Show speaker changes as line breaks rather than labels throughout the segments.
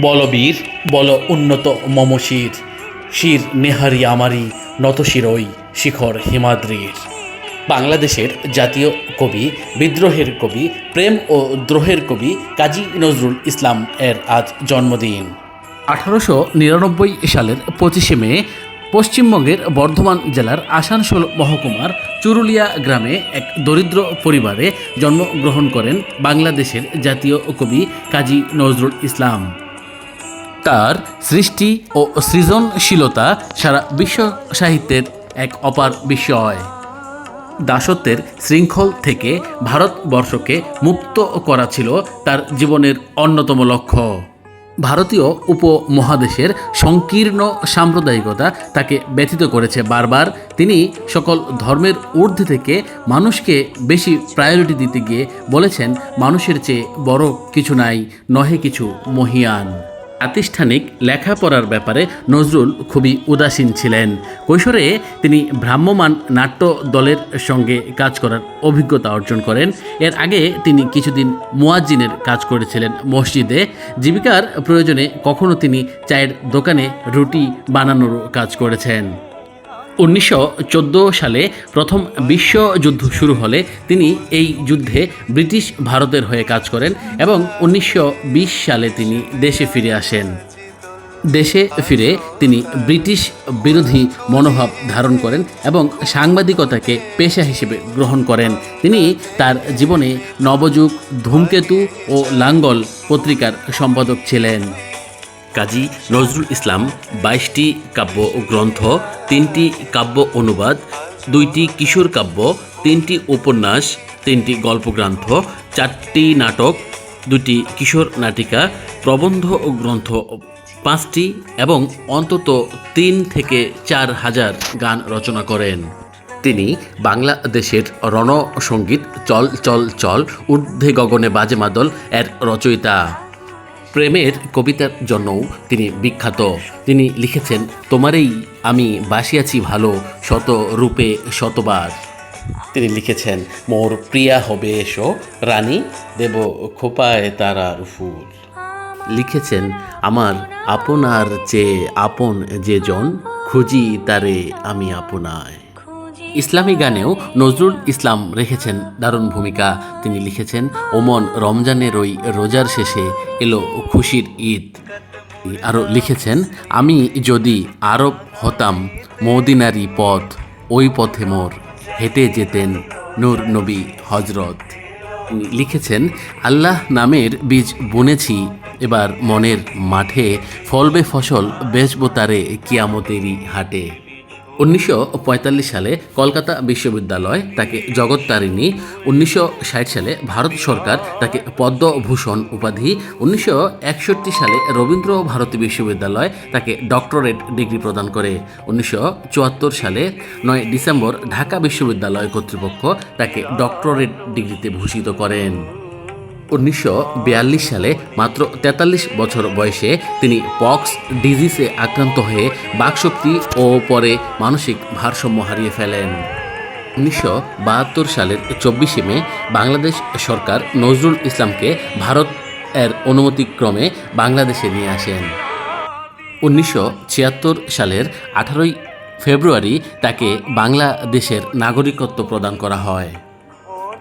বলবীর, বল উন্নত মমশির, শির নেহারি আমারি নতশিরই শিখর হিমাদ্রির। বাংলাদেশের জাতীয় কবি, বিদ্রোহের কবি, প্রেম ও দ্রোহের কবি কাজী নজরুল ইসলাম এর আজ জন্মদিন। আঠারোশো নিরানব্বই সালের পঁচিশে মে, পশ্চিমবঙ্গের বর্ধমান জেলার আসানসোল মহকুমার চুরুলিয়া গ্রামে এক দরিদ্র পরিবারে জন্মগ্রহণ করেন বাংলাদেশের জাতীয় কবি কাজী নজরুল ইসলাম। তার সৃষ্টি ও সৃজনশীলতা সারা বিশ্ব সাহিত্যের এক অপার বিষয়। দাসত্বের শৃঙ্খল থেকে ভারতবর্ষকে মুক্ত করা ছিল তার জীবনের অন্যতম লক্ষ্য। ভারতীয় উপমহাদেশের সংকীর্ণ সাম্প্রদায়িকতা তাকে ব্যথিত করেছে বারবার। তিনি সকল ধর্মের ঊর্ধ্বে থেকে মানুষকে বেশি প্রায়োরিটি দিতে গিয়ে বলেছেন, মানুষের চেয়ে বড় কিছু নাই, নহে কিছু মহিয়ান। প্রাতিষ্ঠানিক লেখাপড়ার ব্যাপারে নজরুল খুবই উদাসীন ছিলেন। কৈশোরে তিনি ভ্রাম্যমান নাট্য দলের সঙ্গে কাজ করার অভিজ্ঞতা অর্জন করেন। এর আগে তিনি কিছুদিন মোয়াজ্জিনের কাজ করেছিলেন মসজিদে। জীবিকার প্রয়োজনে কখনো তিনি চায়ের দোকানে রুটি বানানোরও কাজ করেছেন। উনিশশো চোদ্দ সালে প্রথম বিশ্বযুদ্ধ শুরু হলে তিনি এই যুদ্ধে ব্রিটিশ ভারতের হয়ে কাজ করেন এবং উনিশশো বিশ সালে তিনি দেশে ফিরে আসেন। দেশে ফিরে তিনি ব্রিটিশ বিরোধী মনোভাব ধারণ করেন এবং সাংবাদিকতাকে পেশা হিসেবে গ্রহণ করেন। তিনি তার জীবনে নবযুগ, ধূমকেতু ও লাঙ্গল পত্রিকার সম্পাদক ছিলেন। কাজী নজরুল ইসলাম, বাইশটি কাব্য গ্রন্থ, তিনটি কাব্য অনুবাদ, দুইটি কিশোর কাব্য, তিনটি উপন্যাস, তিনটি গল্পগ্রন্থ, চারটি নাটক, দুটি কিশোর নাটিকা, প্রবন্ধ ও গ্রন্থ, পাঁচটি এবং অন্তত তিন থেকে চার হাজার গান রচনা করেন। তিনি বাংলাদেশের রণসঙ্গীত চল চল চল, ঊর্ধ্বে গগনে বাজে মাদল, এর রচয়িতা। প্রেমের কবিতার জন্যও তিনি বিখ্যাত। তিনি লিখেছেন, তোমারই আমি বাসিয়াছি ভালো, শত রূপে শতবার। তিনি লিখেছেন, মোর প্রিয়া হবে এসো, রানী দেব খোপায় তারার ফুল। লিখেছেন, আমার আপনার চেয়ে আপন যে জন, খুঁজি তারে আমি আপনায়। ইসলামী গানেও নজরুল ইসলাম রেখেছেন দারুণ ভূমিকা। তিনি লিখেছেন, ওমন রমজানের ওই রোজার শেষে এলো খুশির ঈদ। আরও লিখেছেন, আমি যদি আরব হতাম মদিনারি পথ ওই পথে মোর, হেঁটে যেতেন নূর নবী হজরত লিখেছেন, আল্লাহ নামের বীজ বুনেছি, এবার মনের মাঠে ফলবে ফসল বেচবো তারে কিয়ামতেরই হাটে। উনিশশো পঁয়তাল্লিশ সালে কলকাতা বিশ্ববিদ্যালয় তাকে জগত্তারিণী, উনিশশো সালে ভারত সরকার তাকে পদ্মভূষণ উপাধি, উনিশশো একষট্টি সালে রবীন্দ্র ভারতী বিশ্ববিদ্যালয় তাকে ডক্টরেট ডিগ্রি প্রদান করে, উনিশশো চুয়াত্তর সালে নয় ডিসেম্বর ঢাকা বিশ্ববিদ্যালয় কর্তৃপক্ষ তাকে ডক্টরেট ডিগ্রিতে ভূষিত করেন। উনিশশো বিয়াল্লিশ সালে মাত্র ৪৩ বছর বয়সে তিনি পক্স ডিজিজে আক্রান্ত হয়ে বাকশক্তি ও পরে মানসিক ভারসাম্য হারিয়ে ফেলেন। উনিশশো বাহাত্তর সালের চব্বিশে মে বাংলাদেশ সরকার নজরুল ইসলামকে ভারত এর অনুমতিক্রমে বাংলাদেশে নিয়ে আসেন। উনিশশো ছিয়াত্তর সালের আঠারোই ফেব্রুয়ারি তাকে বাংলাদেশের নাগরিকত্ব প্রদান করা হয়।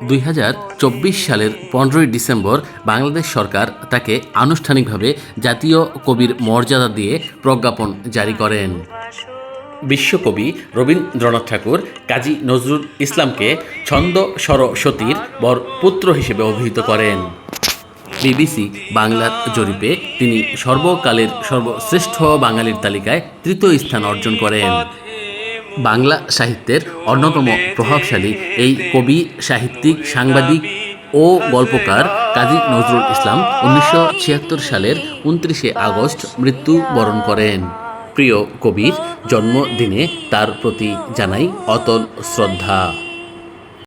দুই হাজার চব্বিশ সালের পনেরোই ডিসেম্বর বাংলাদেশ সরকার তাকে আনুষ্ঠানিকভাবে জাতীয় কবির মর্যাদা দিয়ে প্রজ্ঞাপন জারি করেন। বিশ্বকবি রবীন্দ্রনাথ ঠাকুর, কাজী নজরুল ইসলামকে ছন্দ সরস্বতীর বর পুত্র হিসেবে অভিহিত করেন। বিবিসি বাংলার জরিপে তিনি সর্বকালের সর্বশ্রেষ্ঠ বাঙালির তালিকায় তৃতীয় স্থান অর্জন করেন। বাংলা সাহিত্যের অন্যতম প্রভাবশালী এই কবি, সাহিত্যিক, সাংবাদিক ও গল্পকার কাজী নজরুল ইসলাম উনিশশো ছিয়াত্তর সালের উনত্রিশে আগস্ট মৃত্যুবরণ করেন। প্রিয় কবির জন্মদিনে তার প্রতি জানাই অতল শ্রদ্ধা।